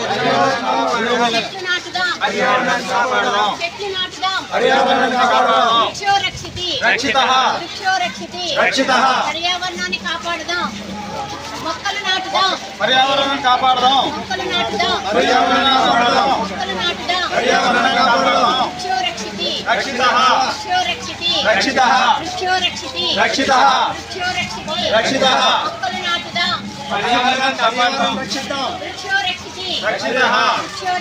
చెట్లు నాటుదాం చెట్లు నాటుదాం వృక్షో రక్షితి రక్షితః. వృక్షో రక్షితి రక్షితః. పర్యావరణాన్ని కాపాడుదాం మొక్కలు నాటుదాం పర్యావరణం కాపాడదాం మొక్కలు నాటుదాం పర్యావరణం కాపాడదాం మొక్కలు నాటుదాం పర్యావరణం కాపాడదాం వృక్షో రక్షితి రక్షితః. వృక్షో రక్షితి రక్షితః. వృక్షో రక్షితి రక్షితః. వృక్షో రక్షితి రక్షితః. మొక్కలు నాటుదాం పర్యావరణం కాపాడదాం వృక్షో రక్షితి रक्षितः। रक्षो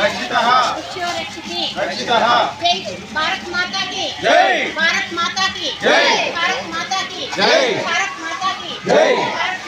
रक्षितः। रक्षितः। जय भारत माता की। जय। भारत माता की। जय। भारत माता की। जय। भारत माता की। जय। भारत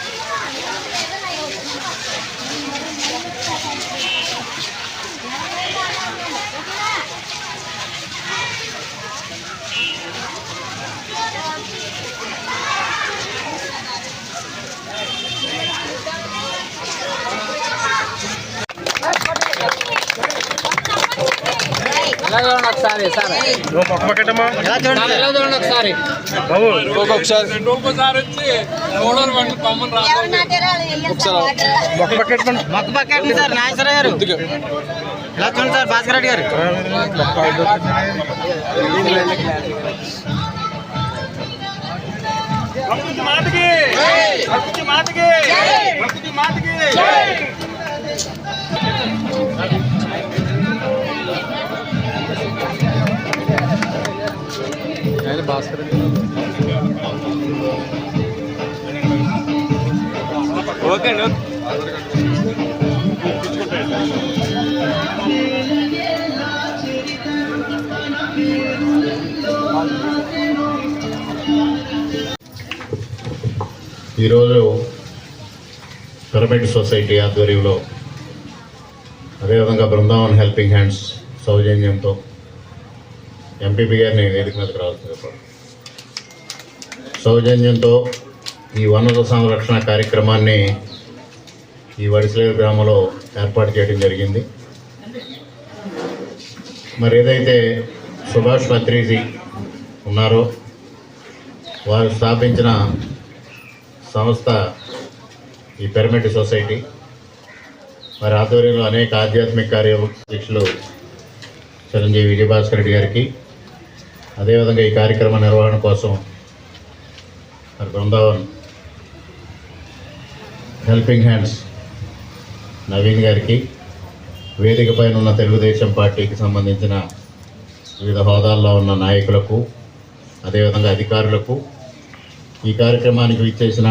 పక్క పక్కటమ్మా మొక్క పక్కండి చూడండి సార్ భాస్కర్ రెడ్డి గారు ఓకే ఈరోజు పిరమిడ్ సొసైటీ ఆధ్వర్యంలో అదేవిధంగా బృందావన్ హెల్పింగ్ హ్యాండ్స్ సౌజన్యంతో ఎంపీపీ గారిని వేదిక మీదకి రావాల్సింది సౌజన్యంతో ఈ వనరుల సంరక్షణ కార్యక్రమాన్ని ఈ వడిసలేరు గ్రామంలో ఏర్పాటు చేయడం జరిగింది. మరి ఏదైతే సుభాష్ పత్రిజీ ఉన్నారో వారు స్థాపించిన సంస్థ ఈ పిరమిడ్ సొసైటీ మరి ఆధ్వర్యంలో అనేక ఆధ్యాత్మిక కార్యదీక్షలు చిరంజీవి విజయభాస్కర్ రెడ్డి గారికి అదేవిధంగా ఈ కార్యక్రమ నిర్వహణ కోసం మరి బృందావన్ హెల్పింగ్ హ్యాండ్స్ నవీన్ గారికి వేదిక పైన ఉన్న తెలుగుదేశం పార్టీకి సంబంధించిన వివిధ హోదాల్లో ఉన్న నాయకులకు అదేవిధంగా అధికారులకు ఈ కార్యక్రమానికి విచ్చేసిన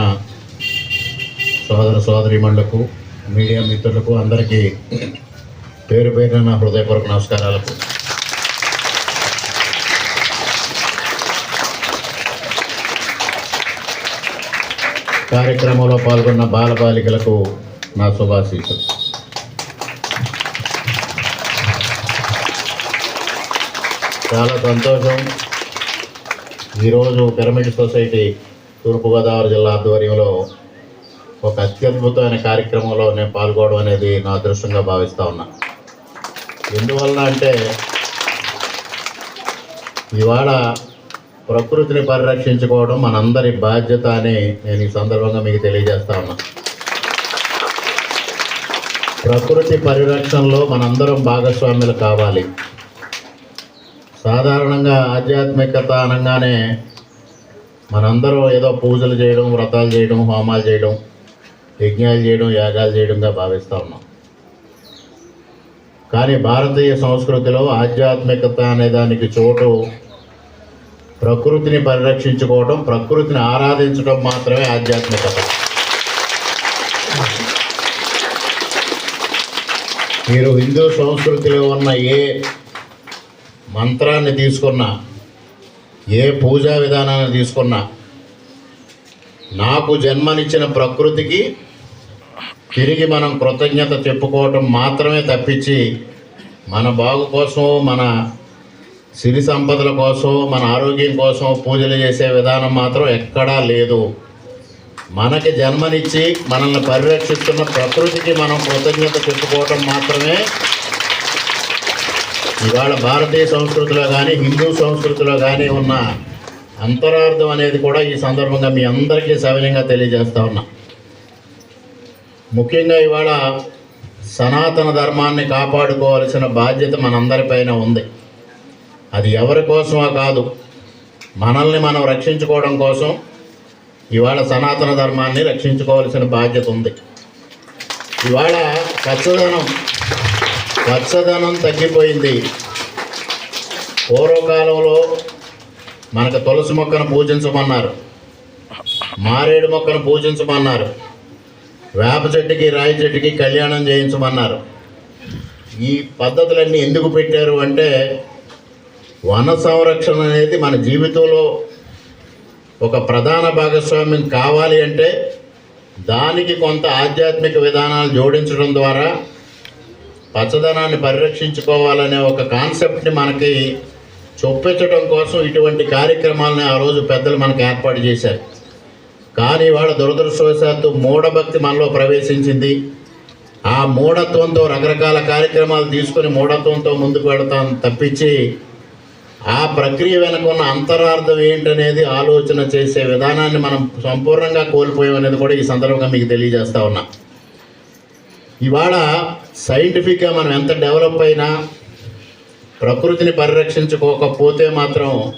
సోదర సోదరిమణులకు మీడియా మిత్రులకు అందరికీ పేరు పేరున హృదయపూర్వక నమస్కారాలకు కార్యక్రమంలో పాల్గొన్న బాలబాలికలకు నా శుభాశీస్సులు. చాలా సంతోషం. ఈరోజు పిరమిడ్ సొసైటీ తూర్పుగోదావరి జిల్లా ఆధ్వర్యంలో ఒక అత్యద్భుతమైన కార్యక్రమంలో నేను పాల్గొనడం అనేది నా అదృష్టంగా భావిస్తూ ఉన్నా. ఎందువలన అంటే ఇవాళ ప్రకృతిని పరిరక్షించుకోవడం మనందరి బాధ్యత అని నేను ఈ సందర్భంగా మీకు తెలియజేస్తా ఉన్నా. ప్రకృతి పరిరక్షణలో మనందరం భాగస్వాములు కావాలి. సాధారణంగా ఆధ్యాత్మికత అనగానే మనందరం ఏదో పూజలు చేయడం వ్రతాలు చేయడం హోమాలు చేయడం యజ్ఞాలు చేయడం యాగాలు చేయడంగా భావిస్తూ ఉన్నాం. కానీ భారతీయ సంస్కృతిలో ఆధ్యాత్మికత అనే దానికి చోటు ప్రకృతిని పరిరక్షించుకోవటం ప్రకృతిని ఆరాధించడం మాత్రమే ఆధ్యాత్మికత. మీరు హిందూ సంస్కృతిలో ఉన్న ఏ మంత్రాన్ని తీసుకున్నా ఏ పూజా విధానాన్ని తీసుకున్నా నాకు జన్మనిచ్చిన ప్రకృతికి తిరిగి మనం కృతజ్ఞత చెప్పుకోవటం మాత్రమే తప్పించి మన బాగు కోసం మన సిరి సంపదల కోసం మన ఆరోగ్యం కోసం పూజలు చేసే విధానం మాత్రం ఎక్కడా లేదు. మనకి జన్మనిచ్చి మనల్ని పరిరక్షిస్తున్న ప్రకృతికి మనం కృతజ్ఞత చెప్పుకోవటం మాత్రమే ఇవాళ భారతీయ సంస్కృతిలో కానీ హిందూ సంస్కృతిలో కానీ ఉన్న అంతరార్థం అనేది కూడా ఈ సందర్భంగా మీ అందరికీ సవినయంగా తెలియజేస్తా ఉన్నా. ముఖ్యంగా ఇవాళ సనాతన ధర్మాన్ని కాపాడుకోవాల్సిన బాధ్యత మనందరిపైన ఉంది. అది ఎవరి కోసమో కాదు. మనల్ని మనం రక్షించుకోవడం కోసం ఇవాళ సనాతన ధర్మాన్ని రక్షించుకోవాల్సిన బాధ్యత ఉంది. ఇవాళ పచ్చదనం పచ్చదనం తగ్గిపోయింది. పూర్వకాలంలో మనకు తులసి మొక్కను పూజించమన్నారు. మారేడు మొక్కను పూజించమన్నారు. వేప చెట్టుకి రాయి చెట్టుకి కళ్యాణం చేయించమన్నారు. ఈ పద్ధతులన్నీ ఎందుకు పెట్టారు అంటే వన సంరక్షణ అనేది మన జీవితంలో ఒక ప్రధాన భాగస్వామ్యం కావాలి అంటే దానికి కొంత ఆధ్యాత్మిక విధానాలు జోడించడం ద్వారా పచ్చదనాన్ని పరిరక్షించుకోవాలనే ఒక కాన్సెప్ట్ని మనకి చొప్పించడం కోసం ఇటువంటి కార్యక్రమాలని ఆ రోజు పెద్దలు మనకు ఏర్పాటు చేశారు. కానీ వాళ్ళ దురదృష్టవశాత్తు మూఢభక్తి మనలో ప్రవేశించింది. ఆ మూఢత్వంతో రకరకాల కార్యక్రమాలు తీసుకొని మూఢత్వంతో ముందుకు వెళతాం తప్పించి ఆ ప్రక్రియ వెనుకున్న ఉన్న అంతరార్థం ఏంటనేది ఆలోచన చేసే విధానాన్ని మనం సంపూర్ణంగా కోల్పోయామనేది కూడా ఈ సందర్భంగా మీకు తెలియజేస్తా ఉన్నా. ఇవాళ సైంటిఫిక్గా మనం ఎంత డెవలప్ అయినా ప్రకృతిని పరిరక్షించుకోకపోతే మాత్రం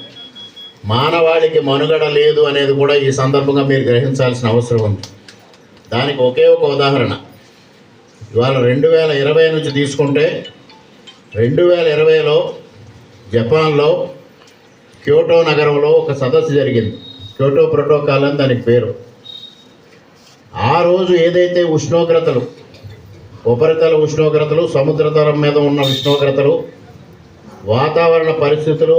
మానవాళికి మనుగడ లేదు అనేది కూడా ఈ సందర్భంగా మీరు గ్రహించాల్సిన అవసరం ఉంది. దానికి ఒకే ఒక ఉదాహరణ. ఇవాళ రెండు వేల ఇరవై నుంచి తీసుకుంటే రెండు వేల ఇరవైలో జపాన్లో క్యోటో నగరంలో ఒక సదస్సు జరిగింది. క్యోటో ప్రోటోకాల్ అని దానికి పేరు. ఆ రోజు ఏదైతే ఉష్ణోగ్రతలు ఉపరితల ఉష్ణోగ్రతలు సముద్రతలం మీద ఉన్న ఉష్ణోగ్రతలు వాతావరణ పరిస్థితులు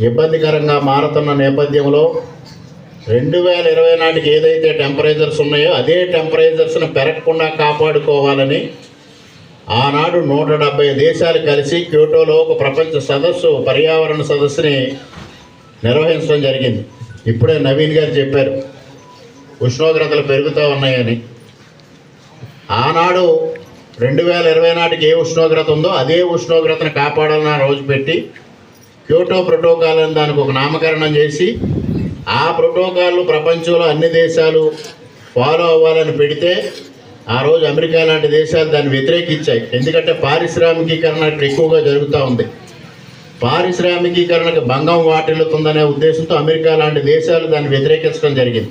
ఇబ్బందికరంగా మారుతున్న నేపథ్యంలో రెండు వేల ఇరవై నాటికి ఏదైతే టెంపరేచర్స్ ఉన్నాయో అదే టెంపరేచర్స్ను పెరగకుండా కాపాడుకోవాలని ఆనాడు నూట డెబ్బై దేశాలు కలిసి క్యోటోలో ఒక ప్రపంచ సదస్సు పర్యావరణ సదస్సుని నిర్వహించడం జరిగింది. ఇప్పుడే నవీన్ గారు చెప్పారు ఉష్ణోగ్రతలు పెరుగుతూ ఉన్నాయని. ఆనాడు రెండు వేల ఇరవై నాటికి ఏ ఉష్ణోగ్రత ఉందో అదే ఉష్ణోగ్రతను కాపాడాలని ఆ రోజు పెట్టి క్యోటో ప్రోటోకాల్ అని దానికి ఒక నామకరణం చేసి ఆ ప్రోటోకాల్ ప్రపంచంలో అన్ని దేశాలు ఫాలో అవ్వాలని పెడితే ఆ రోజు అమెరికా లాంటి దేశాలు దాన్ని వ్యతిరేకించాయి. ఎందుకంటే పారిశ్రామికీకరణ ఇక్కడ ఎక్కువగా జరుగుతూ ఉంది. పారిశ్రామికీకరణకు భంగం వాటిల్లుతుందనే ఉద్దేశంతో అమెరికా లాంటి దేశాలు దాన్ని వ్యతిరేకించడం జరిగింది.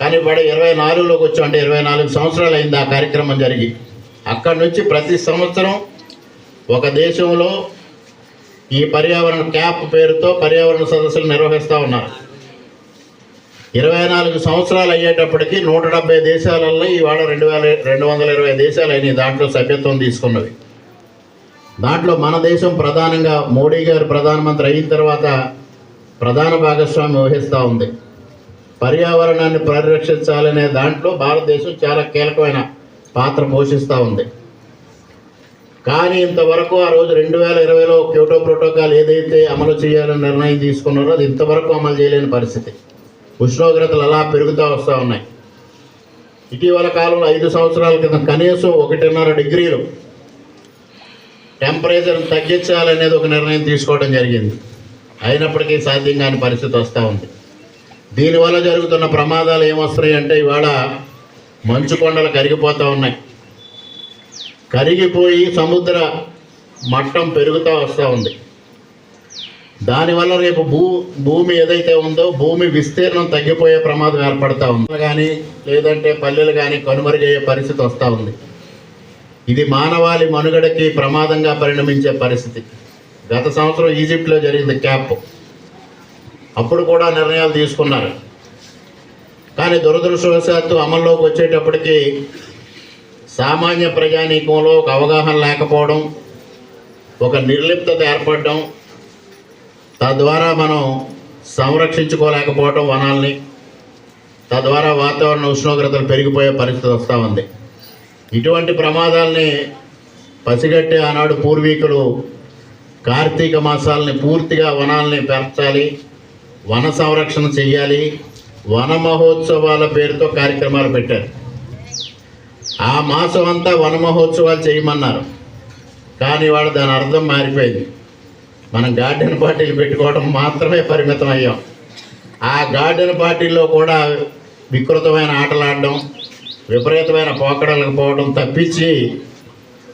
కానీ వాడు ఇరవై నాలుగులోకి వచ్చాం అంటే ఇరవై నాలుగు సంవత్సరాలు అయింది ఆ కార్యక్రమం జరిగి. అక్కడి నుంచి ప్రతి సంవత్సరం ఒక దేశంలో ఈ పర్యావరణ క్యాప్ పేరుతో పర్యావరణ సదస్సులు నిర్వహిస్తూ ఉన్నారు. ఇరవై నాలుగు సంవత్సరాలు అయ్యేటప్పటికి నూట డెబ్బై దేశాలలో ఇవాళ రెండు వేల రెండు వందల ఇరవై దేశాలు అయినాయి దాంట్లో సభ్యత్వం తీసుకున్నవి. దాంట్లో మన దేశం ప్రధానంగా మోడీ గారు ప్రధానమంత్రి అయిన తర్వాత ప్రధాన భాగస్వామి వహిస్తూ ఉంది. పర్యావరణాన్ని పరిరక్షించాలనే దాంట్లో భారతదేశం చాలా కీలకమైన పాత్ర పోషిస్తూ ఉంది. కానీ ఇంతవరకు ఆ రోజు రెండు వేల ఇరవైలో క్యోటో ప్రోటోకాల్ ఏదైతే అమలు చేయాలని నిర్ణయం తీసుకున్నారో అది ఇంతవరకు అమలు చేయలేని పరిస్థితి. ఉష్ణోగ్రతలు అలా పెరుగుతూ వస్తూ ఉన్నాయి. ఇటీవల కాలంలో ఐదు సంవత్సరాల క్రితం కనీసం ఒకటిన్నర డిగ్రీలు టెంపరేచర్ తగ్గించాలనేది ఒక నిర్ణయం తీసుకోవడం జరిగింది. అయినప్పటికీ సాధ్యం కాని పరిస్థితి వస్తూ ఉంది. దీనివల్ల జరుగుతున్న ప్రమాదాలు ఏమొస్తున్నాయి అంటే ఇవాళ మంచు కొండలు కరిగిపోతూ ఉన్నాయి. కరిగిపోయి సముద్ర మట్టం పెరుగుతూ వస్తూ ఉంది. దానివల్ల రేపు భూ భూమి ఏదైతే ఉందో భూమి విస్తీర్ణం తగ్గిపోయే ప్రమాదం ఏర్పడతా ఉంది. కానీ లేదంటే పల్లెలు కానీ కనుమరుగయ్యే పరిస్థితి వస్తూ ఉంది. ఇది మానవాళి మనుగడకి ప్రమాదంగా పరిణమించే పరిస్థితి. గత సంవత్సరం ఈజిప్ట్లో జరిగింది క్యాప్. అప్పుడు కూడా నిర్ణయాలు తీసుకున్నారు. కానీ దురదృష్టవశాత్తు అమల్లోకి వచ్చేటప్పటికి సామాన్య ప్రజానీకంలో ఒక అవగాహన లేకపోవడం ఒక నిర్లిప్తత ఏర్పడడం తద్వారా మనం సంరక్షించుకోలేకపోవటం వనాల్ని తద్వారా వాతావరణ ఉష్ణోగ్రతలు పెరిగిపోయే పరిస్థితి వస్తూ ఉంది. ఇటువంటి ప్రమాదాల్ని పసిగట్టే ఆనాడు పూర్వీకులు కార్తీక మాసాలని పూర్తిగా వనాల్ని పెంచాలి వన సంరక్షణ చేయాలి వన మహోత్సవాల పేరుతో కార్యక్రమాలు పెట్టారు. ఆ మాసం అంతా వన మహోత్సవాలు చేయమన్నారు. కానీ వాడు దాని అర్థం మారిపోయింది. మనం గార్డెన్ పార్టీలు పెట్టుకోవడం మాత్రమే పరిమితం అయ్యాం. ఆ గార్డెన్ పార్టీల్లో కూడా వికృతమైన ఆటలు ఆడడం విపరీతమైన పోకడలకు పోవడం తప్పించి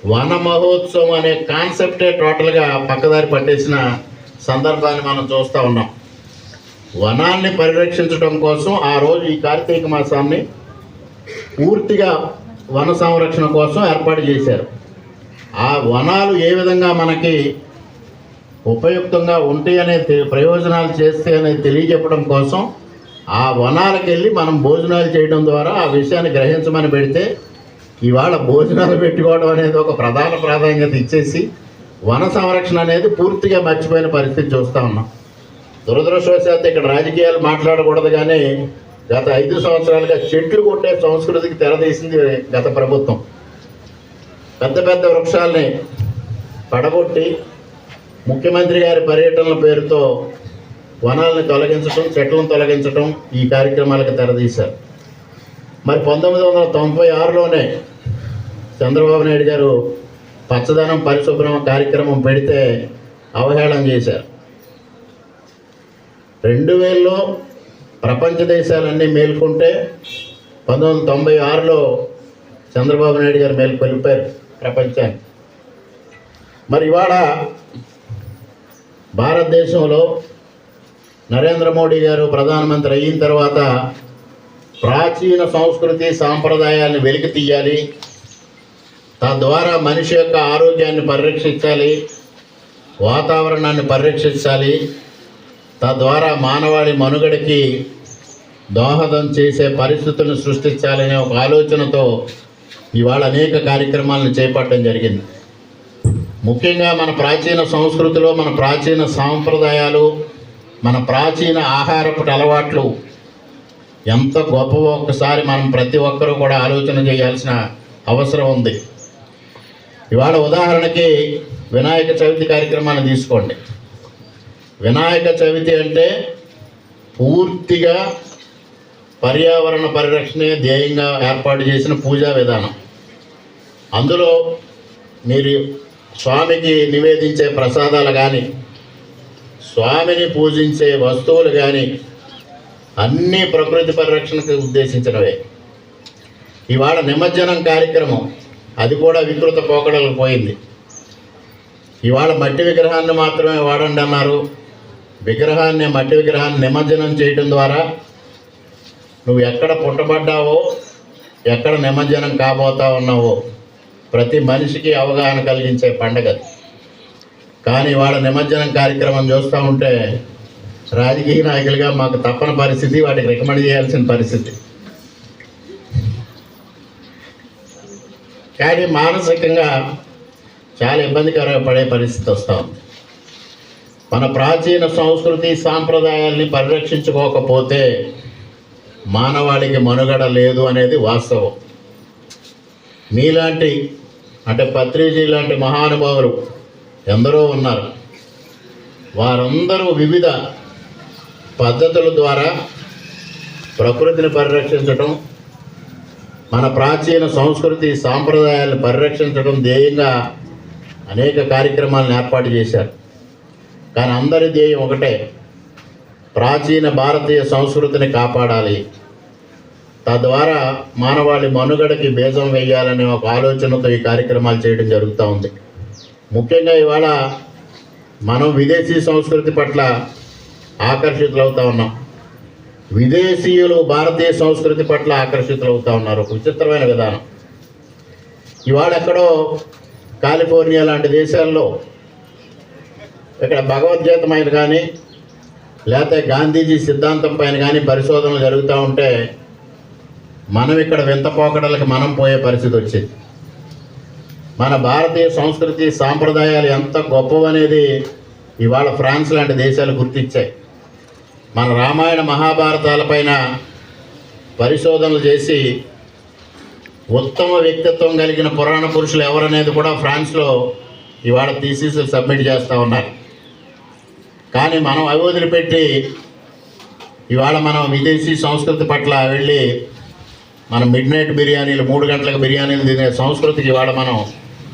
వన మహోత్సవం అనే కాన్సెప్టే టోటల్గా పక్కదారి పట్టేసిన సందర్భాన్ని మనం చూస్తూ ఉన్నాం. వనాన్ని పరిరక్షించడం కోసం ఆ రోజు ఈ కార్తీక మాసాన్ని పూర్తిగా వన సంరక్షణ కోసం ఏర్పాటు చేశారు. ఆ వనాలు ఏ విధంగా మనకి ఉపయుక్తంగా ఉంటాయి అనే ప్రయోజనాలు చేస్తే అనేది తెలియజెప్పడం కోసం ఆ వనాలకు వెళ్ళి మనం భోజనాలు చేయడం ద్వారా ఆ విషయాన్ని గ్రహించమని పెడితే ఇవాళ భోజనాలు పెట్టుకోవడం అనేది ఒక ప్రధాన ప్రాధాన్యత ఇచ్చేసి వన సంరక్షణ అనేది పూర్తిగా మర్చిపోయిన పరిస్థితి చూస్తూ ఉన్నాం. దురదృష్టవశాత్తు ఇక్కడ రాజకీయాలు మాట్లాడకూడదు కానీ గత ఐదు సంవత్సరాలుగా చెట్లు కొట్టే సంస్కృతికి తెరదీసింది గత ప్రభుత్వం. పెద్ద పెద్ద వృక్షాల్ని పడగొట్టి ముఖ్యమంత్రి గారి పర్యటనల పేరుతో వనాలను తొలగించడం చెట్లను తొలగించడం ఈ కార్యక్రమాలకు తెరదీశారు. మరి పంతొమ్మిది వందల తొంభై ఆరులోనే చంద్రబాబు నాయుడు గారు పచ్చదనం పరిశుభ్రం కార్యక్రమం పెడితే అవహేళన చేశారు. రెండు వేలలో ప్రపంచ దేశాలన్నీ మేల్కొంటే పంతొమ్మిది వందల తొంభై ఆరులో చంద్రబాబు నాయుడు గారు మేలు ప్రపంచాన్ని. మరి ఇవాళ భారతదేశంలో నరేంద్ర మోడీ గారు ప్రధానమంత్రి అయిన తర్వాత ప్రాచీన సంస్కృతి సాంప్రదాయాలను వెలికి తీయాలి. తద్వారా మనిషి యొక్క ఆరోగ్యాన్ని పరిరక్షించాలి. వాతావరణాన్ని పరిరక్షించాలి. తద్వారా మానవాళి మనుగడకి దోహదం చేసే పరిస్థితులను సృష్టించాలనే ఒక ఆలోచనతో ఇవాళ అనేక కార్యక్రమాలను చేపట్టడం జరిగింది. ముఖ్యంగా మన ప్రాచీన సంస్కృతిలో మన ప్రాచీన సాంప్రదాయాలు మన ప్రాచీన ఆహారపు అలవాట్లు ఎంత గొప్పవో ఒక్కసారి మనం ప్రతి ఒక్కరూ కూడా ఆలోచన చేయాల్సిన అవసరం ఉంది. ఇవాళ ఉదాహరణకి వినాయక చవితి కార్యక్రమాన్ని తీసుకోండి. వినాయక చవితి అంటే పూర్తిగా పర్యావరణ పరిరక్షణే ధ్యేయంగా ఏర్పాటు చేసిన పూజా విధానం. అందులో మీరు స్వామికి నివేదించే ప్రసాదాలు కానీ స్వామిని పూజించే వస్తువులు కానీ అన్నీ ప్రకృతి పరిరక్షణకు ఉద్దేశించినవే. ఇవాళ నిమజ్జనం కార్యక్రమం అది కూడా వికృత పోకడలు పోయింది. ఇవాళ మట్టి విగ్రహాన్ని మాత్రమే వాడండి అన్నారు. విగ్రహాన్ని మట్టి విగ్రహాన్ని నిమజ్జనం చేయడం ద్వారా నువ్వు ఎక్కడ పుట్టబడ్డావో ఎక్కడ నిమజ్జనం కాబోతా ఉన్నావో ప్రతి మనిషికి అవగాహన కలిగించే పండగ కానీ వాళ్ళ నిమజ్జనం కార్యక్రమం చూస్తూ ఉంటే రాజకీయ నాయకులుగా మాకు తప్పని పరిస్థితి వాటికి రికమెండ్ చేయాల్సిన పరిస్థితి. కానీ మానసికంగా చాలా ఇబ్బందికర పడే పరిస్థితి వస్తూ ఉంది. మన ప్రాచీన సంస్కృతి సాంప్రదాయాల్ని పరిరక్షించుకోకపోతే మానవాళికి మనుగడ లేదు అనేది వాస్తవం. మీలాంటి అంటే పత్రిజీ లాంటి మహానుభావులు ఎందరో ఉన్నారు. వారందరూ వివిధ పద్ధతుల ద్వారా ప్రకృతిని పరిరక్షించడం మన ప్రాచీన సంస్కృతి సాంప్రదాయాలను పరిరక్షించడం ధ్యేయంగా అనేక కార్యక్రమాలను ఏర్పాటు చేశారు. కానీ అందరి ధ్యేయం ఒకటే ప్రాచీన భారతీయ సంస్కృతిని కాపాడాలి. తద్వారా మానవాళి మనుగడకి బేజం వేయాలనే ఒక ఆలోచనతో ఈ కార్యక్రమాలు చేయడం జరుగుతూ ఉంది. ముఖ్యంగా ఇవాళ మనం విదేశీ సంస్కృతి పట్ల ఆకర్షితులవుతా ఉన్నాం. విదేశీయులు భారతీయ సంస్కృతి పట్ల ఆకర్షితులవుతా ఉన్నారు. ఒక విచిత్రమైన విధానం. ఇవాళ ఎక్కడో కాలిఫోర్నియా లాంటి దేశాల్లో ఇక్కడ భగవద్గీత పైన కానీ లేకపోతే గాంధీజీ సిద్ధాంతం పైన కానీ పరిశోధనలు జరుగుతూ ఉంటే మనం ఇక్కడ వింత పోకడలకి మనం పోయే పరిస్థితి వచ్చింది మన భారతీయ సంస్కృతి సాంప్రదాయాలు ఎంత గొప్పవనేది ఇవాళ ఫ్రాన్స్ లాంటి దేశాలు గుర్తించాయి. మన రామాయణ మహాభారతాలపైన పరిశోధనలు చేసి ఉత్తమ వ్యక్తిత్వం కలిగిన పురాణ పురుషులు ఎవరనేది కూడా ఫ్రాన్స్లో ఇవాళ థీసీస్ సబ్మిట్ చేస్తూ ఉన్నారు. కానీ మనం అవి వదిలిపెట్టి ఇవాళ మనం విదేశీ సంస్కృతి పట్ల వెళ్ళి మనం మిడ్ నైట్ బిర్యానీలు మూడు గంటలకు బిర్యానీలు తినే సంస్కృతికి వాడ మనం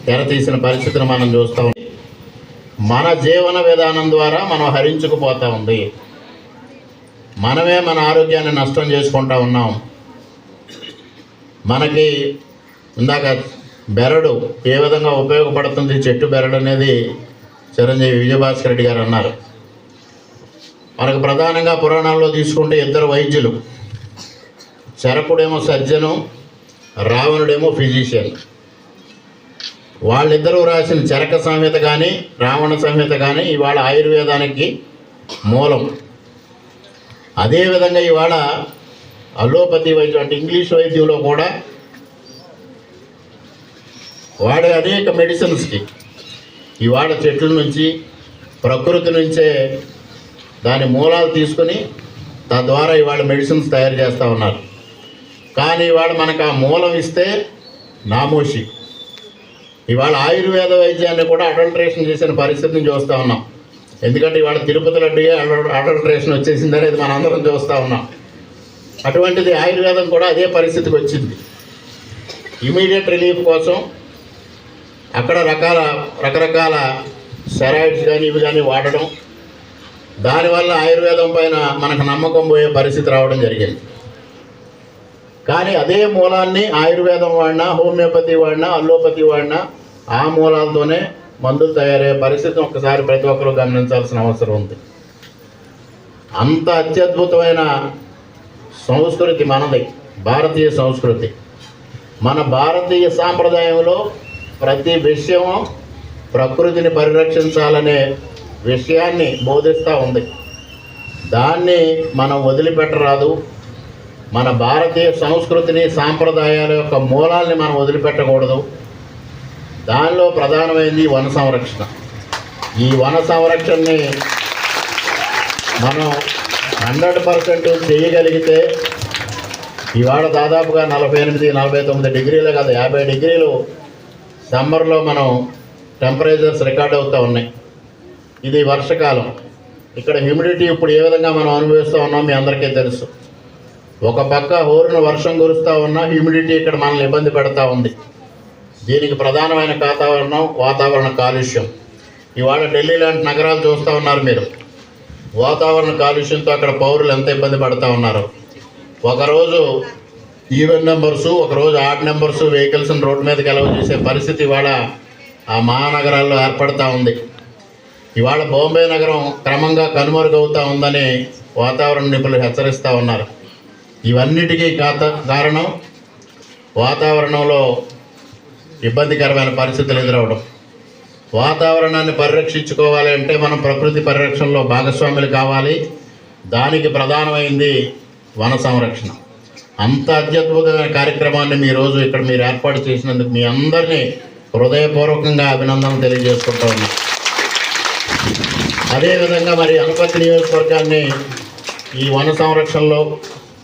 తెరతీసిన పరిస్థితిని మనం చూస్తాం మన జీవన విధానం ద్వారా మనం హరించుకుపోతా ఉంది. మనమే మన ఆరోగ్యాన్ని నష్టం చేసుకుంటా ఉన్నాం. మనకి ఇందాక బెరడు ఏ విధంగా ఉపయోగపడుతుంది చెట్టు బెరడు అనేది చిరంజీవి విజయభాస్కర్ రెడ్డి గారు అన్నారు. మనకు ప్రధానంగా పురాణాల్లో తీసుకుంటే ఇద్దరు వైద్యులు చరకుడేమో సర్జను రావణుడేమో ఫిజిషియన్. వాళ్ళిద్దరూ రాసిన చరక సంహిత కానీ రావణ సంహిత కానీ ఇవాళ ఆయుర్వేదానికి మూలం. అదేవిధంగా ఇవాళ అలోపతి వైద్యం అంటే ఇంగ్లీష్ వైద్యంలో కూడా వాడే అనేక మెడిసిన్స్కి ఇవాళ చెట్ల నుంచి ప్రకృతి నుంచే దాని మూలాలు తీసుకొని తద్వారా ఇవాళ మెడిసిన్స్ తయారు చేస్తూ ఉన్నారు. కానీ ఇవాళ మనకు ఆ మూలం ఇస్తే నామోషి. ఇవాళ ఆయుర్వేద వైద్యాన్ని కూడా అడల్ట్రేషన్ చేసిన పరిస్థితిని చూస్తూ ఉన్నాం. ఎందుకంటే ఇవాళ తిరుపతి లడ్డుగా అడల్ట్రేషన్ వచ్చేసిందని మనం అందరం చూస్తూ ఉన్నాం. అటువంటిది ఆయుర్వేదం కూడా అదే పరిస్థితికి వచ్చింది. ఇమీడియట్ రిలీఫ్ కోసం అక్కడ రకాల రకరకాల సెరాయిడ్స్ కానీ ఇవి కానీ వాడడం దానివల్ల ఆయుర్వేదం పైన మనకు నమ్మకం పోయే పరిస్థితి రావడం జరిగింది. కానీ అదే మూలాన్ని ఆయుర్వేదం వాడినా హోమియోపతి వాడినా అల్లోపతి వాడినా ఆ మూలాలతోనే మందులు తయారయ్యే పరిస్థితిని ఒక్కసారి ప్రతి ఒక్కరూ గమనించాల్సిన అవసరం ఉంది. అంత అత్యద్భుతమైన సంస్కృతి మనది భారతీయ సంస్కృతి. మన భారతీయ సాంప్రదాయంలో ప్రతి విషయం ప్రకృతిని పరిరక్షించాలనే విషయాన్ని బోధిస్తూ ఉంది. దాన్ని మనం వదిలిపెట్టరాదు. మన భారతీయ సంస్కృతిని సాంప్రదాయాల యొక్క మూలాల్ని మనం వదిలిపెట్టకూడదు. దానిలో ప్రధానమైనది వన సంరక్షణ. ఈ వన సంరక్షణని మనం హండ్రెడ్ పర్సెంట్ చేయగలిగితే ఇవాళ దాదాపుగా నలభై ఎనిమిది నలభై తొమ్మిది డిగ్రీలు కాదు యాభై డిగ్రీలు సమ్మర్లో మనం టెంపరేచర్స్ రికార్డ్ అవుతూ ఉన్నాయి. ఇది వర్షకాలం. ఇక్కడ హ్యూమిడిటీ ఇప్పుడు ఏ విధంగా మనం అనుభవిస్తూ ఉన్నాం మీ అందరికీ తెలుసు. ఒక పక్క హోరున వర్షం కురుస్తూ ఉన్నా హ్యూమిడిటీ ఇక్కడ మనల్ని ఇబ్బంది పెడతా ఉంది. దీనికి ప్రధానమైన వాతావరణం వాతావరణ కాలుష్యం. ఇవాళ ఢిల్లీ లాంటి నగరాలు చూస్తూ ఉన్నారు మీరు. వాతావరణ కాలుష్యంతో అక్కడ పౌరులు ఎంత ఇబ్బంది పడతా ఉన్నారు? ఒకరోజు ఈవెన్ నెంబర్సు ఒకరోజు ఆడ్ నెంబర్స్ వెహికల్స్ని రోడ్డు మీదకి అలవ్ చేసే పరిస్థితి ఇవాళ ఆ మహానగరాల్లో ఏర్పడతా ఉంది. ఇవాళ బాంబే నగరం క్రమంగా కనుమరుగవుతూ ఉందని వాతావరణ నిపుణులు హెచ్చరిస్తూ ఉన్నారు. ఇవన్నిటికీ కారణం వాతావరణంలో ఇబ్బందికరమైన పరిస్థితులు ఎదురవడం. వాతావరణాన్ని పరిరక్షించుకోవాలి అంటే మనం ప్రకృతి పరిరక్షణలో భాగస్వాములు కావాలి. దానికి ప్రధానమైంది వన సంరక్షణ. అంత అత్యద్భుతమైన కార్యక్రమాన్ని మీ రోజు ఇక్కడ మీరు ఏర్పాటు చేసినందుకు మీ అందరినీ హృదయపూర్వకంగా అభినందనలు తెలియజేసుకుంటూ ఉన్నాం. అదేవిధంగా మరి అనుపతి నియోజకవర్గాన్ని ఈ వన సంరక్షణలో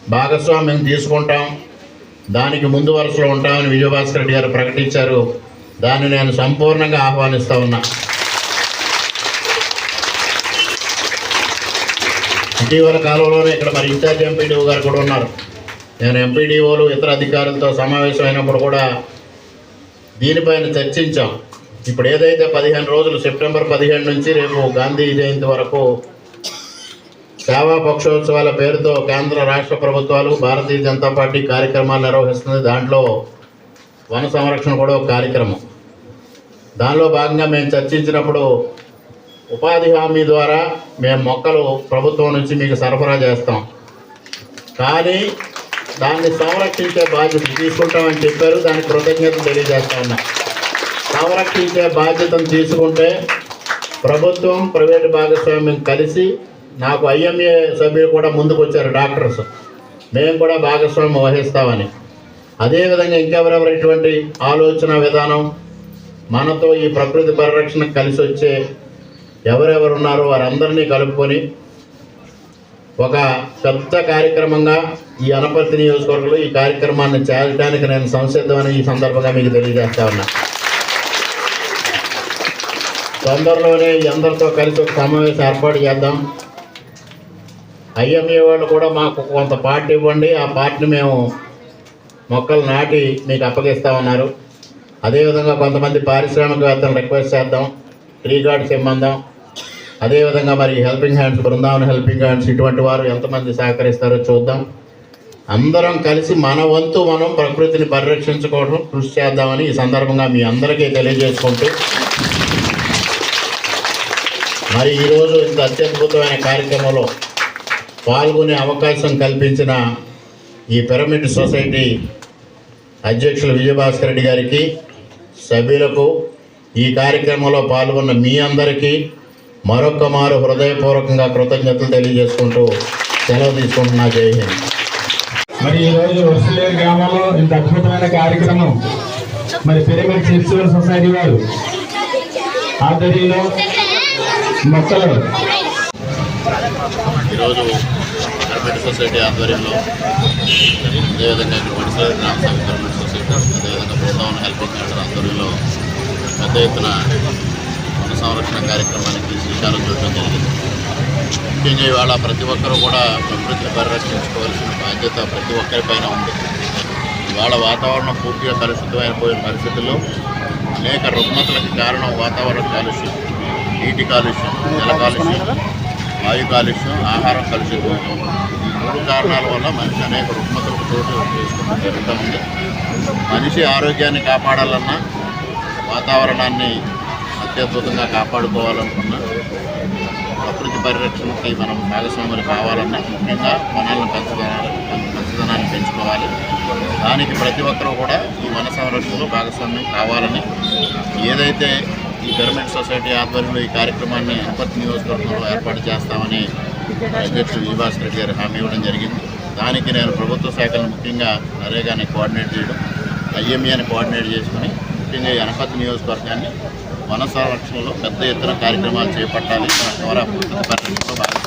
భాగస్వామ్యం తీసుకుంటాం. దానికి ముందు వరుసలో ఉంటామని విజయభాస్కర్ రెడ్డి గారు ప్రకటించారు. దాన్ని నేను సంపూర్ణంగా ఆహ్వానిస్తా ఉన్నా. ఇటీవల కాలంలోనే ఇక్కడ మరి ఇన్ఛార్జ్ ఎంపీడీఓ గారు కూడా ఉన్నారు. నేను ఎంపీడీఓలు ఇతర అధికారులతో సమావేశమైనప్పుడు కూడా దీనిపైన చర్చించాం. ఇప్పుడు ఏదైతే పదిహేను రోజులు సెప్టెంబర్ పదిహేను నుంచి రేపు గాంధీ జయంతి వరకు సేవా పక్షోత్సవాల పేరుతో కేంద్ర రాష్ట్ర ప్రభుత్వాలు భారతీయ జనతా పార్టీ కార్యక్రమాలు నిర్వహిస్తుంది. దాంట్లో వన సంరక్షణ కూడా ఒక కార్యక్రమం. దానిలో భాగంగా మేము చర్చించినప్పుడు ఉపాధి హామీ ద్వారా మేము మొక్కలు ప్రభుత్వం నుంచి మీకు సరఫరా చేస్తాం. కానీ దాన్ని సంరక్షించే బాధ్యత తీసుకుంటామని చెప్పారు. దానికి కృతజ్ఞతలు తెలియజేస్తా ఉన్నా. సంరక్షించే బాధ్యతను తీసుకుంటే ప్రభుత్వం ప్రైవేటు భాగస్వామ్యం కలిసి నాకు ఐఎంఏ సభ్యులు కూడా ముందుకు వచ్చారు డాక్టర్స్. మేము కూడా భాగస్వామ్యం వహిస్తామని. అదేవిధంగా ఇంకెవరెవరు ఇటువంటి ఆలోచన విధానం మనతో ఈ ప్రకృతి పరిరక్షణ కలిసి వచ్చే ఎవరెవరు ఉన్నారో వారందరినీ కలుపుకొని ఒక పెద్ద కార్యక్రమంగా ఈ అనపర్తి నియోజకవర్గంలో ఈ కార్యక్రమాన్ని చేయడానికి నేను సంసిద్ధమని ఈ సందర్భంగా మీకు తెలియజేస్తా ఉన్నా. తొందరలోనే ఈ అందరితో కలిసి ఒక సమావేశం ఏర్పాటు చేద్దాం. ఐఎంఏ వాళ్ళు కూడా మాకు కొంత పార్టీ ఇవ్వండి. ఆ పార్టీని మేము మొక్కలు నాటి మీకు అప్పగిస్తామన్నారు. అదేవిధంగా కొంతమంది పారిశ్రామికవేత్తలను రిక్వెస్ట్ చేద్దాం. ట్రీ గార్డ్స్ ఇమ్మందాం. అదేవిధంగా మరి Helping Hands Brindavan Helping Hands ఇటువంటి వారు ఎంతమంది సహకరిస్తారో చూద్దాం. అందరం కలిసి మన వంతు మనం ప్రకృతిని పరిరక్షించుకోవడం కృషి చేద్దామని ఈ సందర్భంగా మీ అందరికీ తెలియజేసుకుంటూ మరి ఈరోజు ఇంత అత్యద్భుతమైన కార్యక్రమంలో పాల్గొనే అవకాశం కల్పించిన ఈ పిరమిడ్ సొసైటీ అధ్యక్షులు విజయభాస్కర్ రెడ్డి గారికి సభ్యులకు ఈ కార్యక్రమంలో పాల్గొన్న మీ అందరికీ మరొక్క మారు హృదయపూర్వకంగా కృతజ్ఞతలు తెలియజేసుకుంటూ సెలవు తీసుకుంటున్నా. జై హింద్. మరి ఈరోజు రోజు వర్షలేరు గ్రామంలో ఇంత అద్భుతమైన కార్యక్రమం. మరి పిరమిడ్ ఫెస్టివల్ సొసైటీ వారు ఆధ్వర్యంలో మొక్కలు ఈరోజు పిరమిడ్ సొసైటీ ఆధ్వర్యంలో అదేవిధంగా ఇక్కడ వడిసల గ్రామ సభ పిరమిడ్ సొసైటీ అదేవిధంగా బృందావన హెల్పింగ్ సెంటర్ ఆధ్వర్యంలో పెద్ద ఎత్తున వన సంరక్షణ కార్యక్రమానికి శ్రీకారం చూడటం జరిగింది. ముఖ్యంగా ఇవాళ ప్రతి ఒక్కరూ కూడా ప్రకృతిని పరిరక్షించుకోవాల్సిన బాధ్యత ప్రతి ఒక్కరిపైన ఉంది. ఇవాళ వాతావరణం పూర్తిగా కలుషితమైపోయిన పరిస్థితుల్లో అనేక రుగ్మతలకు కారణం వాతావరణ కాలుష్యం నీటి కాలుష్యం జల కాలుష్యం వాయు కాలుష్యం ఆహారం కలుషితం ఈ మూడు కారణాల వల్ల మనిషి అనేక రుగ్మతలకు చోటు చేసుకుంటూ జరుగుతూ ఉంది మనిషి ఆరోగ్యాన్ని కాపాడాలన్నా వాతావరణాన్ని అత్యద్భుతంగా కాపాడుకోవాలనుకున్నా ప్రకృతి పరిరక్షణకి మనం భాగస్వాములు కావాలన్నా ముఖ్యంగా వనాలను పెంచదనాలి పచ్చదనాన్ని పెంచుకోవాలి. దానికి ప్రతి ఒక్కరూ కూడా ఈ వన సంరక్షణలో భాగస్వామ్యం కావాలని ఏదైతే ఈ గవర్నమెంట్ సొసైటీ ఆధ్వర్యంలో ఈ కార్యక్రమాన్ని అనపర్తి నియోజకవర్గంలో ఏర్పాటు చేస్తామని అధ్యక్షుడు విభాస్ రెడ్డి గారు హామీ ఇవ్వడం జరిగింది. దానికి నేను ప్రభుత్వ శాఖలను ముఖ్యంగా నరేగాని కోఆర్డినేట్ చేయడం ఐఎంఏని కోఆర్డినేట్ చేసుకుని ముఖ్యంగా ఈ అనపర్తి నియోజకవర్గాన్ని వన సంరక్షణలో పెద్ద ఎత్తున కార్యక్రమాలు చేపట్టాలి. ద్వారా భాగస్వామ్యం కావాలి